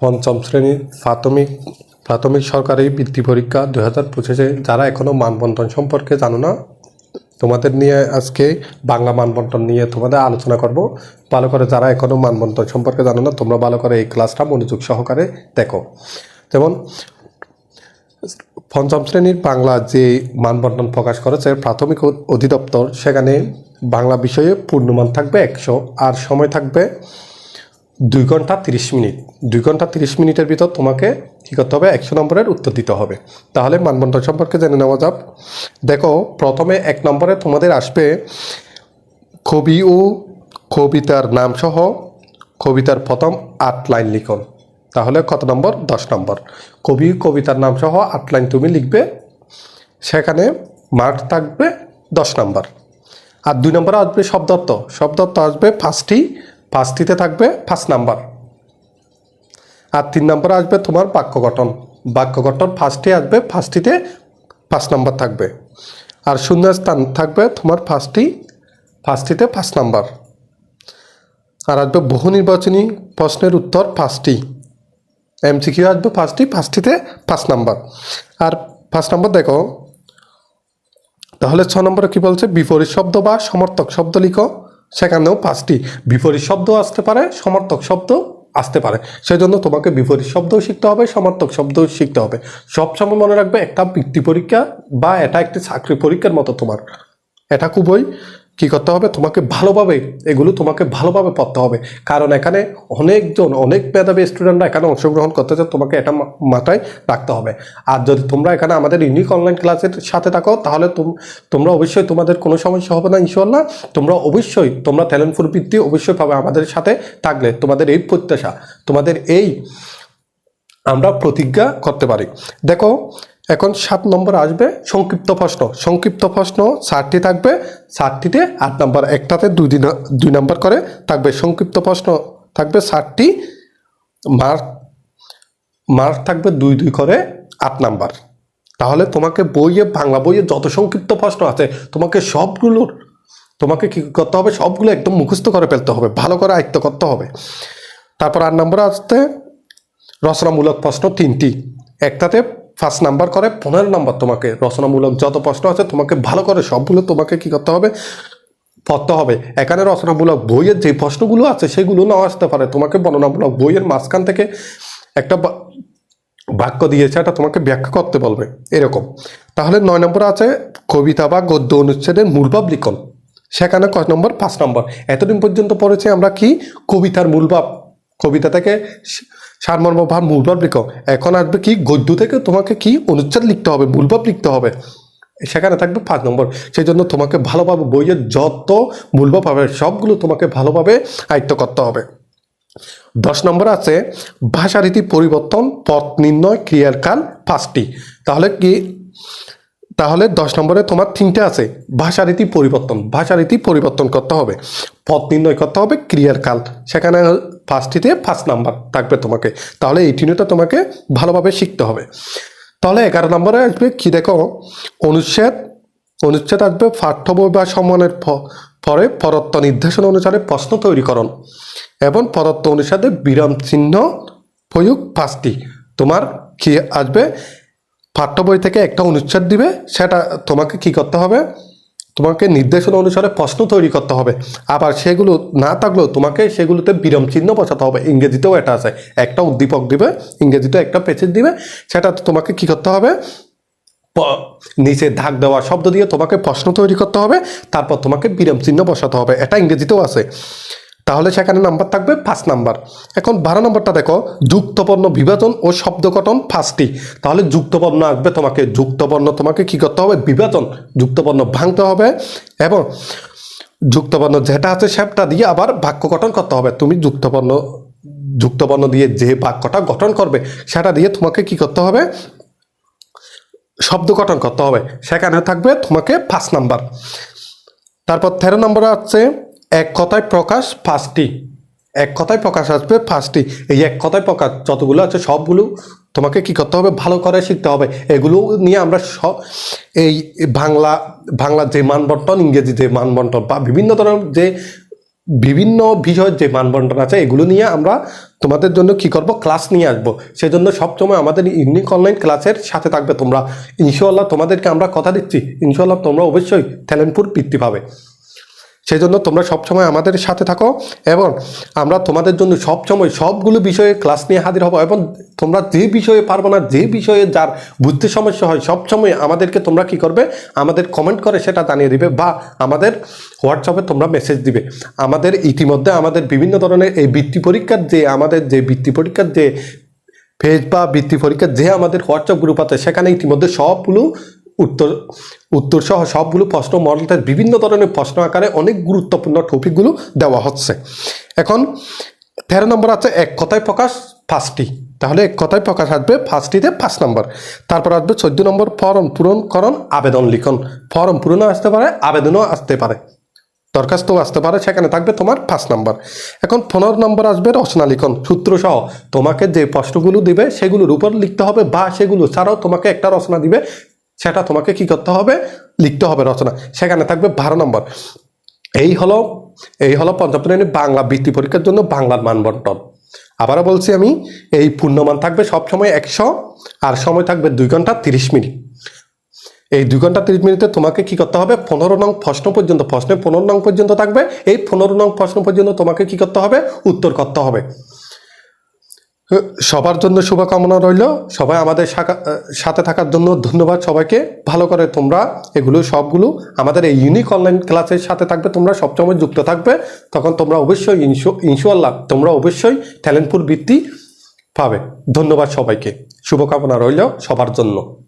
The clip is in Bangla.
পঞ্চম শ্রেণির প্রাথমিক প্রাথমিক সরকারি বৃত্তি পরীক্ষা দু হাজার পঁচিশে যারা এখনও মানবন্টন সম্পর্কে জানো না, তোমাদের নিয়ে আজকে বাংলা মানবন্টন নিয়ে তোমাদের আলোচনা করব। ভালো করে যারা এখনও মানবন্টন সম্পর্কে জানো না, তোমরা ভালো করে এই ক্লাসটা মনোযোগ সহকারে দেখো। যেমন, পঞ্চম শ্রেণির বাংলা যে মানবন্টন প্রকাশ করেছে, প্রাথমিক অধিদপ্তর, সেখানে বাংলা বিষয়ে পূর্ণমান থাকবে একশো, আর সময় থাকবে দুই ঘণ্টা তিরিশ মিনিট। দুই ঘণ্টা তিরিশ মিনিটের ভিতর তোমাকে কী করতে হবে? একশো নম্বরের উত্তর দিতে হবে। তাহলে মানবন্টন সম্পর্কে জেনে নেওয়া যাক। দেখো, প্রথমে এক নম্বরে তোমাদের আসবে কবি ও কবিতার নাম সহ কবিতার প্রথম আট লাইন লিখন। তাহলে কত নম্বর? দশ নম্বর। কবি কবিতার নাম সহ আট লাইন তুমি লিখবে। সেখানে মার্ক থাকবে দশ নম্বর। আর দুই নম্বরে আসবে শব্দার্থ শব্দার্থ আসবে পাঁচটি পাঁচটিতে থাকবে ফার্স্ট নাম্বার আর তিন নম্বরে আসবে তোমার বাক্য গঠন। বাক্য গঠন ফার্স্টে আসবে ফার্স্টটিতে পাঁচ নাম্বার থাকবে। আর শূন্য স্থান থাকবে তোমার ফার্স্টটি ফার্স্টটিতে পাঁচ নাম্বার আর আসবে বহু নির্বাচনী প্রশ্নের উত্তর পাঁচটি এমসিকিউ আসবে ফার্স্টটি ফার্স্টটিতে পাঁচ নাম্বার আর পাঁচ নাম্বার দেখো, তাহলে ছ নম্বরে কি বলছে? বিপরীত শব্দ বা সমর্থক শব্দ লিখো। সেখানেও পাঁচটি বিপরীত শব্দ আসতে পারে, সমর্থক শব্দ আসতে পারে। সেই জন্য তোমাকে বিপরীত শব্দও শিখতে হবে, সমর্থক শব্দও শিখতে হবে। সবসময় মনে রাখবে, একটা বৃত্তি পরীক্ষা বা এটা একটি চাকরি পরীক্ষার মতো তোমার। এটা খুবই কী করতে হবে? তোমাকে ভালোভাবে, এগুলো তোমাকে ভালোভাবে পড়তে হবে। কারণ এখানে অনেকজন, অনেক মেধাবী স্টুডেন্টরা এখানে অংশগ্রহণ করতেছে তোমাকে এটা মাথায় রাখতে হবে। আর যদি তোমরা এখানে আমাদের ইউনিক অনলাইন ক্লাসের সাথে থাকো, তাহলে তোম- তোমরা অবশ্যই তোমাদের কোনো সমস্যা হবে না ইনশাল্লাহ তোমরা অবশ্যই, তোমরা ট্যালেন্টফুল বৃত্তি অবশ্যই পাবে আমাদের সাথে থাকলে, তোমাদের এই প্রত্যাশা, তোমাদের এই আমরা প্রতিজ্ঞা করতে পারি। দেখো এখন সাত নম্বর আসবে সংক্ষিপ্ত প্রশ্ন। সংক্ষিপ্ত প্রশ্ন চারটি থাকবে। চারটিতে আট নম্বর একটাতে দুই দিন, দুই নম্বর করে থাকবে। সংক্ষিপ্ত প্রশ্ন থাকবে চারটি। মার্ক মার্ক থাকবে দুই দুই করে আট নাম্বার। তাহলে তোমাকে বইয়ে, বাংলা বইয়ে যত সংক্ষিপ্ত প্রশ্ন আছে, তোমাকে সবগুলোর তোমাকে কী করতে হবে? সবগুলো একদম মুখস্থ করে ফেলতে হবে। ভালো করে আয়ত্ত করতে হবে। তারপর আট নম্বর আসতে রচনামূলক প্রশ্ন তিনটি। একটাতে ফার্স্ট নাম্বার করে, পনেরো নাম্বার তোমাকে রচনামূলক যত প্রশ্ন আছে তোমাকে ভালো করে সবগুলো তোমাকে কি করতে হবে, পড়তে হবে। এখানে রচনামূলক বইয়ের যে প্রশ্নগুলো আছে সেগুলো নাও আসতে পারে। তোমাকে বর্ণনামূলক বইয়ের মাঝখান থেকে একটা বাক্য দিয়েছে, এটা তোমাকে ব্যাখ্যা করতে বলবে। এরকম। তাহলে নয় নম্বর আছে, কবিতা বা গদ্য অনুচ্ছেদের মূলভাব লিখন। সেখানে কয় নম্বর? পাঁচ নম্বর। এতদিন পর্যন্ত পড়েছি আমরা কি? কবিতার মূলভাব। কবিতা থেকে সারমর্ম ভাব মূলভাব লিখো। এখন আসবে কি? গদ্য থেকে তোমাকে কি অনুচ্ছেদ লিখতে হবে, মূলভাব লিখতে হবে? সেখানে থাকবে পাঁচ নম্বর। সেই জন্য তোমাকে ভালোভাবে বইয়ের যত মূলভাব হবে, সবগুলো তোমাকে ভালোভাবে আয়ত্ত করতে হবে। দশ নম্বর আছে, ভাষারীতি পরিবর্তন, পথ নির্ণয়, ক্রিয়ার কাল, পাঁচটি। তাহলে কি তাহলে দশ নম্বরে তোমার তিনটে আছে। ভাষারীতি পরিবর্তন। ভাষারীতি পরিবর্তন করতে হবে। পথ নির্ণয় করতে হবে ক্রিয়ার কাল। সেখানে ফার্স্টটিতে ফার্স্ট নাম্বার থাকবে তোমাকে। তাহলে এই তিনটা তোমাকে ভালোভাবে শিখতে হবে। তাহলে এগারো নম্বরে আসবে কি দেখো? অনুচ্ছেদ। অনুচ্ছেদ আসবে পাঠ্য বই বা সম্মানের পরে পরত্ব নির্দেশন অনুসারে প্রশ্ন তৈরিকরণ এবং পরত্ব অনুসারে বিরাম চিহ্ন প্রয়োগ পাঁচটি। তোমার কি আসবে? পাঠ্য বই থেকে একটা অনুচ্ছেদ দিবে, সেটা তোমাকে কি করতে হবে? তোমাকে নির্দেশনা অনুসারে প্রশ্ন তৈরি করতে হবে। আবার সেগুলো না থাকলেও তোমাকে সেগুলোতে বিরাম চিহ্ন বসাতে হবে। ইংরেজিতেও এটা আছে। একটা উদ্দীপক দিবে, ইংরেজিতে একটা পেচেজ দিবে। সেটা তোমাকে কি করতে হবে? নিচে ধাক দেওয়া শব্দ দিয়ে তোমাকে প্রশ্ন তৈরি করতে হবে। তারপর তোমাকে বিরাম চিহ্ন বসাতে হবে। এটা ইংরেজিতেও আছে। তাহলে সেখানে নাম্বার থাকবে পাঁচ নাম্বার। এখন বারো নম্বরটা দেখো, যুক্তবর্ণ বিভাজন ও শব্দ গঠন পাঁচটি। তাহলে যুক্তবর্ণ আসবে তোমাকে, যুক্তবর্ণ তোমাকে কি করতে হবে? বিভাজন, যুক্তবর্ণ ভাঙতে হবে এবং যুক্তবর্ণ যেটা আছে সেটা দিয়ে আবার বাক্য গঠন করতে হবে। তুমি যুক্তবর্ণ যুক্তবর্ণ দিয়ে যে বাক্যটা গঠন করবে, সেটা দিয়ে তোমাকে কি করতে হবে? শব্দ গঠন করতে হবে। সেখানে থাকবে তোমাকে পাঁচ নাম্বার। তারপর তেরো নম্বরে আছে এক কথায় প্রকাশ, পাঁচটি। এক কথায় প্রকাশ আসবে, পাঁচটি। এই এক কথায় প্রকাশ যতগুলো আছে সবগুলো তোমাকে কি করতে হবে? ভালো করে শিখতে হবে। এগুলো নিয়ে আমরা সব এই বাংলা বাংলা যে মানবন্টন, ইংরেজি যে মানবন্টন বা বিভিন্ন ধরনের যে বিভিন্ন বিষয়ের যে মানবন্টন আছে, এগুলো নিয়ে আমরা তোমাদের জন্য কি করব? ক্লাস নিয়ে আসব। সেজন্য সবসময় আমাদের ইউনিক অনলাইন ক্লাসের সাথে থাকবে তোমরা। ইনশাল্লাহ তোমাদেরকে আমরা কথা দিচ্ছি। ইনশাল্লাহ তোমরা অবশ্যই ট্যালেন্টপুর বৃত্তি পাবে। সেই জন্য তোমরা সবসময় আমাদের সাথে থাকো এবং আমরা তোমাদের জন্য সবসময় সবগুলো বিষয়ে ক্লাস নিয়ে হাজির হব এবং তোমরা যে বিষয়ে পারব না, যে বিষয়ে যার বুঝতে সমস্যা হয় সবসময় আমাদেরকে তোমরা কি করবে? আমাদের কমেন্ট করে সেটা জানিয়ে দিবে বা আমাদের হোয়াটসঅ্যাপে তোমরা মেসেজ দিবে। আমাদের ইতিমধ্যে আমাদের বিভিন্ন ধরনের এই বৃত্তি পরীক্ষার যে আমাদের যে বৃত্তি পরীক্ষার যে পেজ বা বৃত্তি পরীক্ষার যে আমাদের হোয়াটসঅ্যাপ গ্রুপ আছে, সেখানে ইতিমধ্যে সবগুলো উত্তর উত্তর সহ সবগুলো প্রশ্ন মডেলটার বিভিন্ন ধরনের প্রশ্ন আকারে অনেক গুরুত্বপূর্ণ টপিকগুলো দেওয়া হচ্ছে। এখন তেরো নম্বর আছে, এক কথায় প্রকাশ, পাঁচটি। তাহলে এক কথায় প্রকাশ আসবে ফার্স্টটিতে পাঁচ নম্বর। তারপর আসবে চোদ্দ নম্বর, ফর্ম পূরণকরণ, আবেদন লিখন। ফর্ম পূরণও আসতে পারে, আবেদনও আসতে পারে। দরখাস্তও আসতে পারে, সেখানে থাকবে তোমার পাঁচ নাম্বার। এখন পনেরো নম্বর আসবে রচনা লিখন। সূত্র সহ তোমাকে যে প্রশ্নগুলো দিবে, সেগুলোর উপর লিখতে হবে বা সেগুলো ছাড়াও তোমাকে একটা রচনা দিবে। সেটা তোমাকে কি করতে হবে? লিখতে হবে রচনা। সেখানে থাকবে বারো নম্বর। এই হলো এই হলো পঞ্চম শ্রেণির বাংলা বৃত্তি পরীক্ষার জন্য বাংলার মান বন্টন আবারও বলছি আমি, এই পূর্ণমান থাকবে সবসময় একশো, আর সময় থাকবে দুই ঘণ্টা তিরিশ মিনিট। এই দুই ঘণ্টা তিরিশ মিনিটে তোমাকে কি করতে হবে? পনেরো নং প্রশ্ন পর্যন্ত প্রশ্নে পনেরো নং পর্যন্ত থাকবে। এই পনেরো নং প্রশ্ন পর্যন্ত তোমাকে কি করতে হবে? উত্তর করতে হবে। সবার জন্য শুভকামনা রইল। সবাই আমাদের সাথে থাকার জন্য ধন্যবাদ সবাইকে। ভালো করে তোমরা এগুলো, সবগুলো আমাদের এই ইউনিক অনলাইন ক্লাসের সাথে থাকবে, তোমরা সবসময় যুক্ত থাকবে। তখন তোমরা অবশ্যই ইনশো- ইনশাল্লাহ তোমরা অবশ্যই ট্যালেন্টফুল বৃত্তি পাবে। ধন্যবাদ সবাইকে। শুভকামনা রইল সবার জন্য।